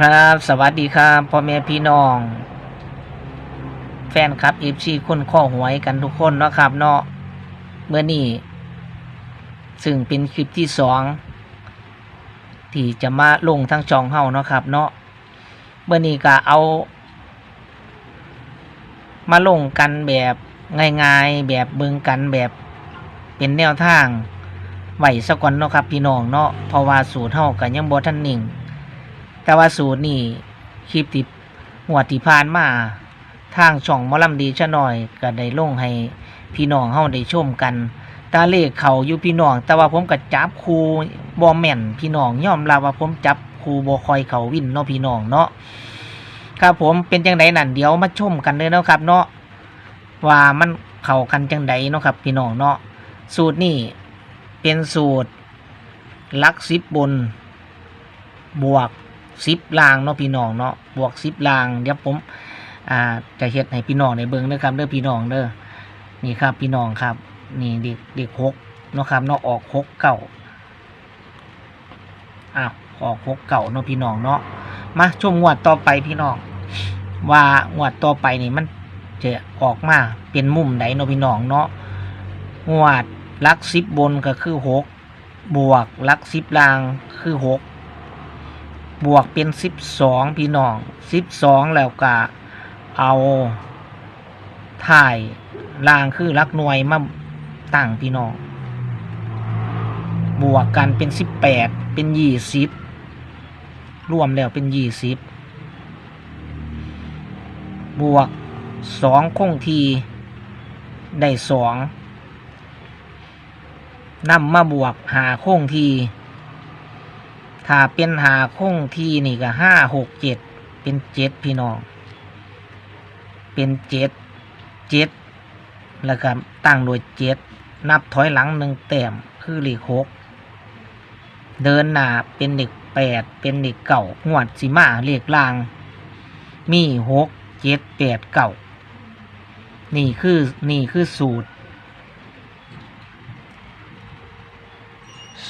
ครับ สวัสดีครับพ่อแม่พี่น้อง แฟนคลับเอฟซีคนข้อหวยกันทุกคนเนาะครับ เนาะเมื่อนี้ซึ่งเป็นคลิปที่สองที่จะมาลงทั้งช่องเฮาเนาะครับ เนาะเมื่อนี้ก็เอา มาลงกันแบบง่ายๆแบบเบิงกันแบบเป็นแนวทางไหวสะก่อนเนาะครับ พี่น้องเนาะเพราะว่าสูตรเฮากันยังบ่ทันนิ่ง แต่ว่าสูตรนี่คลิปติดหัวดที่ผ่านมาทางช่องมอลำดีชะหน่อยก็ได้ลงให้พี่น้องเฮาได้ชมกัน ตาเลขเขาอยู่พี่น้อง แต่ว่าผมก็จับคูบ่แม่นพี่น้องยอมรับว่าผมจับคูบ่คอยเขาวินเนาะพี่น้องเนาะครับผมเป็นจังไดนั่นเดี๋ยวมาชมกันเลยนะครับ เนาะว่ามันเข้ากันจังไดเนาะครับ พี่น้องเนาะสูตรนี่เป็นสูตรลักสิบบน บวก สิบลางเนาะพี่น้องเนาะบวกสิบลางเดี๋ยวผมอ่าจะเฮ็ดให้พี่น้องในเบิ่งเด้อครับเด้อพี่น้องเด้อนี่ครับพี่น้องครับ นี่เด็กเด็กหกเนาะครับเนาะออกหกเก่าอ้าวออกหกเก่าเนาะพี่น้องเนาะมาชมงวดต่อไปพี่น้อง ว่างวดต่อไปนี่มันจะออกมาเป็นมุมใดเนาะพี่น้องเนาะงวดลักสิบบนก็คือหกบวกลักสิบลางคือหก บวกเป็นสิบสองพี่น้องสิบสองแล้วก็เอาถ่ายล่างคือลักหน่วยมาตั้งพี่น้องบวกกันเป็นสิบแปดเป็นยี่สิบรวมแล้วเป็นยี่สิบบวกสองคงทีได้สองนำมาบวกหาคงที ถ้าเป็นหาคงที่นี่ก็ห้าหกเจ็ดเป็นเจ็ดพี่น้อง เป็นเจ็ดเจ็ดแล้วก็ตั้งโดยเจ็ดนับถอยหลังหนึ่งแต้มคือเลขหกเดินหน้าเป็นเด็กแปดเป็นเด็กเก่างวดสีมาเลขล่าง มีหกเจ็ดแปดเก่านี่คือนี่คือสูตร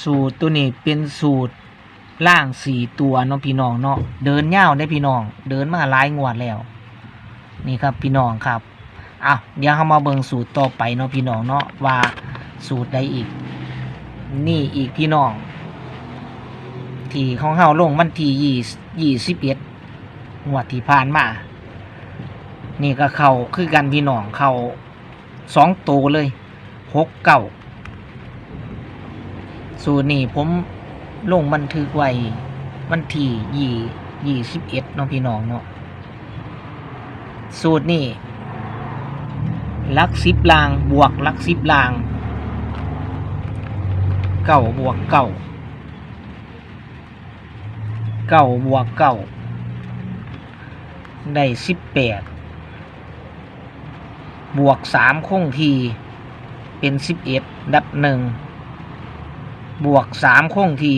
สูตรตัวนี้เป็นสูตร ล่างสี่ตัวเนาะพี่น้องเนาะเดินเง่าวได้พี่น้อง เดินมาหลายงวดแล้ว นี่ครับพี่น้องครับอะเดี๋ยวเรามาเบิ่งสูตรต่อไปเนาะพี่น้องเนาะว่าสูตรใดอีก นี่อีกพี่น้อง ที่ของเฮาลงวันที่ยี่ยี่สิบเอ็ดงวดที่ผ่านมา นี่ก็เขาคือกันพี่น้องเขาสองตัวเลยหกเก้าสูตรนี้ผม ลงบันทึกไว้วันที่ยี่ยี่สิบเอ็ดเนาะพี่น้องเนาะสูตรนี่ลักสิบลางบวกลักสิบลางเก้าบวกเก้าเก้าบวกเก้าได้สิบแปดบวกสามคงทีเป็นสิบเอ็ดดับหนึ่ง บวกสามคงที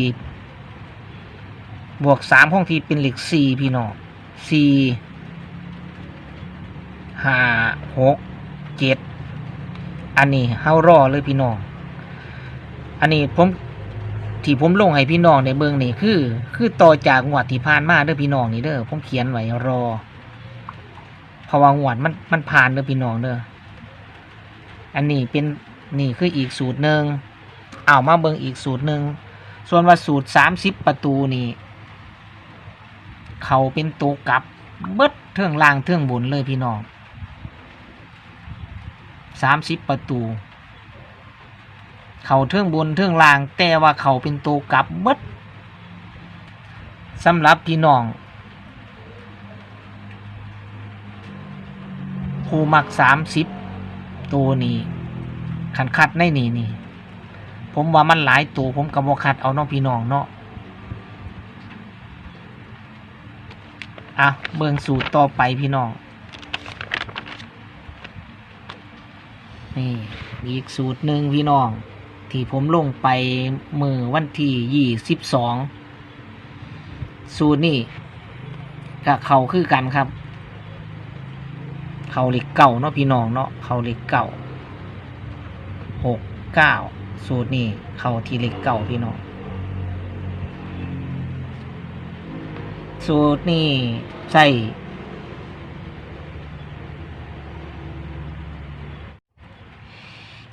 บวกสามคงทีเป็นเหล็กสี่พี่น้องสี่ห้าหกเจ็ดอันนี้เฮารอเลยพี่น้อง อันนี้ผมที่ผมลงให้พี่น้องในเบื้องนี่คือ คือต่อจากงวดที่ผ่านมาเด้อพี่น้องนี่เด้อผมเขียนไว้รอเพราะว่างวดมันมันผ่านเด้อพี่น้องเด้ออันนี้เป็นนี่คืออีกสูตรหนึ่ง เอามาเบิ่งอีกสูตรหนึ่ง ส่วนว่าสูตรสามสิบประตูนี่เขาเป็นตัวกลับเบิดเทื่องล่างเทื่องบนเลยพี่น้องสามสิบประตู เขาเทื่องบนเทื่องล่าง แต่ว่าเขาเป็นตัวกลับเบิดสำหรับพี่น้องผู้มักสามสิบตัวนี้ขันคัดในนี่นี่ ผมว่ามันหลายตัวผมกับบคัดเอาน้องพี่น้องเนาะอะเบิ่งสูตรต่อไปพี่น้อง นี่อีกสูตรหนึ่งพี่น้อง ที่ผมลงไปมือวันที่ยี่สิบสองสูตรนี่กับเขาคือกันครับ เขาเหล็กเก่าเนาะพี่น้องเนาะเขาเหล็กเก่าหกเก้า สูตรนี่เข้าทีเลขเก่าพี่น้องสูตรนี่ใส่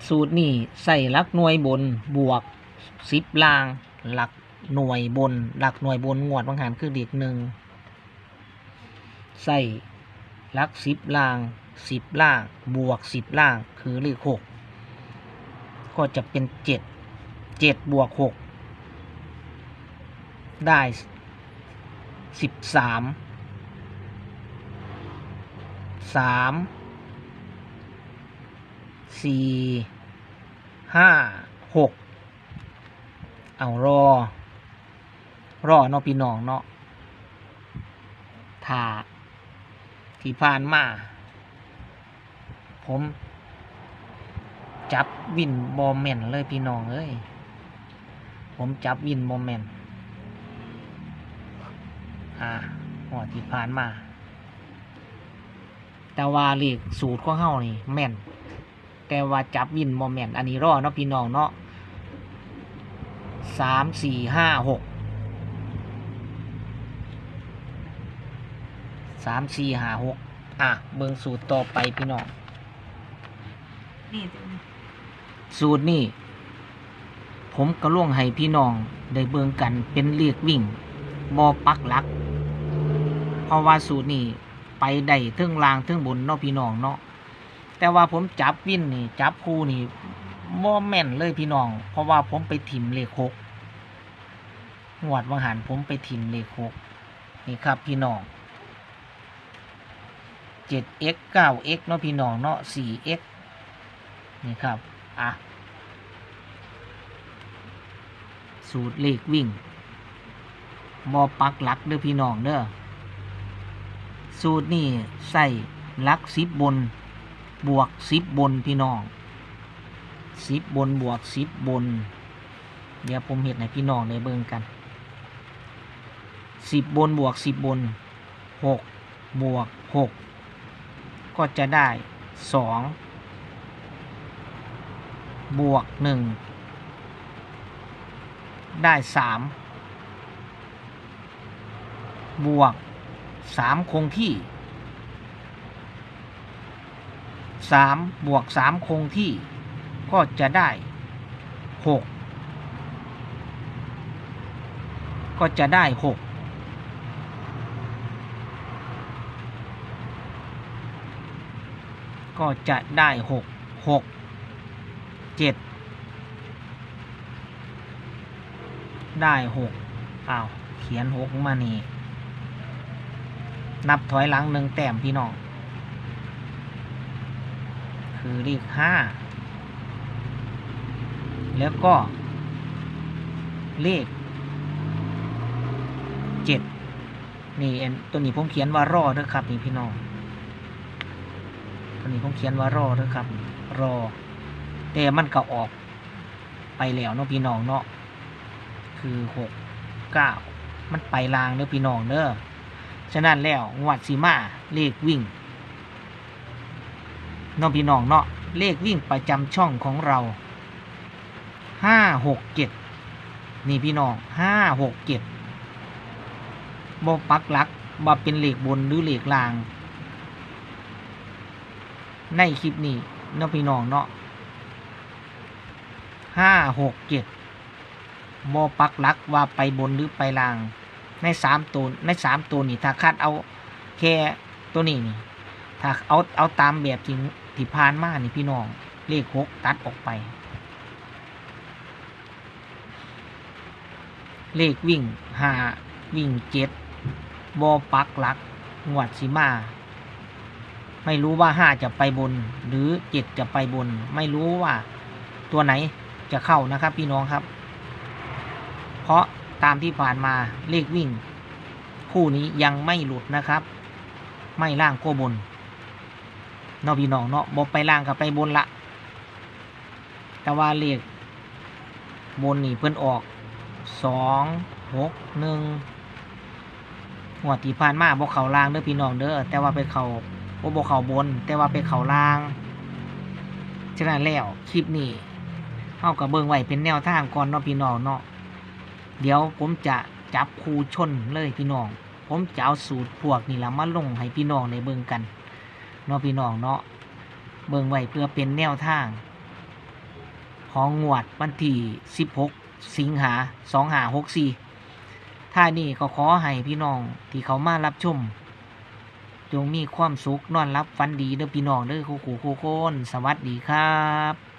สูตรนี่ใส่หลักหน่วยบนบวกสิบล่างหลักหน่วยบน หลักหน่วยบนงวดบางหันคือเด็กหนึ่งใส่หลักสิบล่างสิบล่างบวกสิบล่างคือเลขหก ก็จะเป็นเจ็ดเจ็ดบวกหกได้สิบสามสามสี่ห้าหกเอารอ รอเนาะพี่น้องเนาะถ้าที่ผ่านมา ผม จับวินบอมแมนเลยพี่น้องเอ้ย ผมจับวินบอมแมนอ่าหัวดที่ผ่านมา แต่ว่าเลขสูตรของเฮานี่แม่น แต่ว่าจับวินบอมแมนอันนี้รอเนาะพี่น้องเนาะสามสี่ห้าหกสามสี่ห้าหกอะเบิงสูตรต่อไปพี่น้องนี่ตัวนี้ สูตรนี่ผมก็ล่วงให้พี่น้อง ได้เบิงกันเป็นเรียกวิ่งบอปักหลัก เพราะว่าสูตรนี่ไปได้ทึ่งลางทึ่งบนเนาะพี่น้องเนาะแต่ว่าผมจับวิ่นนี่ จับคู่นี่บ่แม่นเลยพี่น้อง เพราะว่าผมไปถิ่มเลขหกงวดวังหันผมไปถิ่มเลขหกนี่ครับพี่น้อง 7x 9x เนาะพี่น้องเนาะ 4x นี่ครับ อะ สูตรเลขวิ่งบอปักหลักเด้อพี่น้องเด้อสูตรนี่ใส่หลักสิบบน บวกสิบบนพี่น้องสิบบนบวกสิบบน เดี๋ยวผมเห็นให้พี่น้องได้เบิ่งกันสิบบนบวกสิบบนหกบวกหกก็จะได้สอง บวกหนึ่งได้สามบวกสามคงที่สามบวกสามคงที่ก็จะได้หกก็จะได้หกก็จะได้หกหก เจ็ดได้หกอ้าวเขียนหกมานี่ นับถอยหลังหนึ่งแต้มพี่น้อง คือเลขห้าแล้วก็ เลขเจ็ดนี่ตัวนี้ผมเขียนว่ารอเด้อครับ นี่พี่น้องตัวนี้ผมเขียนว่ารอเด้อครับ รอ แต่มันก็ออกไปแล้วเนาะพี่น้องเนาะคือหกเก้ามันไปลางเด้อพี่น้องเด้อฉะนั้นแล้วงวดสีมาเลขวิ่งเน้องพี่น้องเนาะเลขวิ่งประจำช่องของเราห้าหกเจ็ดนี่พี่น้องห้าหกเจ็ดบปักลักบ่เป็นเหลขบนหรือเหลขลาง ในคลิปนี้เน้องพี่น้องเนาะ ห้าหกเจ็ดบอปักลักว่าไปบนหรือไปล่าง ในสามตัวในสามตัวนี่ถ้าคาดเอาแค่ตัวนี้นี่ ถ้าเอาเอาตามแบบที่ที่ผ่านมานี่พี่น้อง เลขหกตัดออกไป เลขวิ่งห้าวิ่งเจ็ดบอปักลักงวดสีมาไม่รู้ว่าห้าจะไปบน หรือเจ็ดจะไปบน ไม่รู้ว่าตัวไหน จะเข้านะครับ พี่น้องครับ เพราะตามที่ผ่านมาเลขวิ่ง คู่นี้ยังไม่หลุดนะครับ ไม่ล่างก็บนเนาะพี่น้องเนาะบอไปล่างกับไปบนละแต่ว่าเลขบนนี่เพิ่นออกสองหกหนึ่งหัวดที่ผ่านมาบอเข่าล่างเด้อพี่น้องเด้อแต่ว่าไปเข่าบ่บอเข่าบน แต่ว่าไปเข่าล่างฉะนั้นแล้วคลิปนี้ เข้ากับเบิงไว้เป็นแนวทางก่อนเนาะพี่น้องเนาะเดี๋ยวผมจะจับคูชนเลยพี่น้อง ผมจะเอาสูตรพวกนี่ละมาลงให้พี่น้องในเบิงกันเนาะพี่น้องเนาะเบิงไว้เพื่อเป็นแนวทาง ของงวดวันที่16 สิงหา2564ท่านี้ก็ขอให้พี่น้องที่เขามารับชมจงมีความสุขนอนรับฝันดีเด้อพี่น้องเด้อโคู่คู่คู่คนสวัสดีครับ